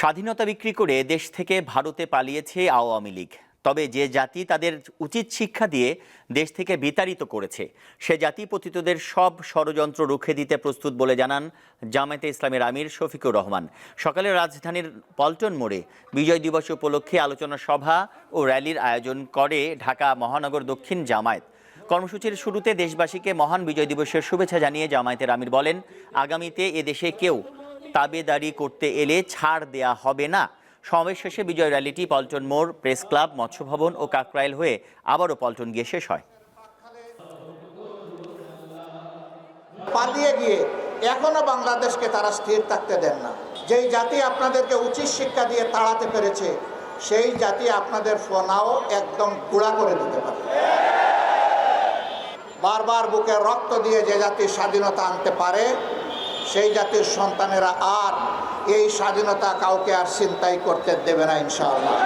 স্বাধীনতা বিক্রি করে দেশ থেকে ভারতে পালিয়েছে আওয়ামী লীগ। তবে যে জাতি তাদের উচিত শিক্ষা দিয়ে দেশ থেকে বিতাড়িত করেছে, সে জাতি পতিতদের সব ষড়যন্ত্র রুখে দিতে প্রস্তুত বলে জানান জামায়াতে ইসলামের আমির শফিকুর রহমান। সকালে রাজধানীর পল্টন মোড়ে বিজয় দিবস উপলক্ষে আলোচনা সভা ও র্যালির আয়োজন করে ঢাকা মহানগর দক্ষিণ জামায়াত। কর্মসূচির শুরুতে দেশবাসীকে মহান বিজয় দিবসের শুভেচ্ছা জানিয়ে জামায়াতের আমির বলেন, আগামীতে এদেশে কেউ তাবেদারি করতে এলে ছাড় দেয়া হবে না। সমাবেশ শেষে বিজয় র্যালিটি পল্টন মোড়, প্রেস ক্লাব মৎস্য ভবন ও কাকরাইল হয়ে আবারও পল্টন গিয়ে শেষ হয়। পালিয়ে গিয়ে এখনও বাংলাদেশকে তারা স্থির থাকতে দেন না। যেই জাতি আপনাদেরকে উচিত শিক্ষা দিয়ে তাড়াতে পেরেছে, সেই জাতি আপনাদের ফোনাও একদম গুঁড়া করে দিতে পারে। বারবার বুকে রক্ত দিয়ে যে জাতির স্বাধীনতা আনতে পারে সেই জাতির সন্তানেরা আর এই স্বাধীনতা কাউকে আর চিন্তাই করতে দেবে না ইনশাআল্লাহ।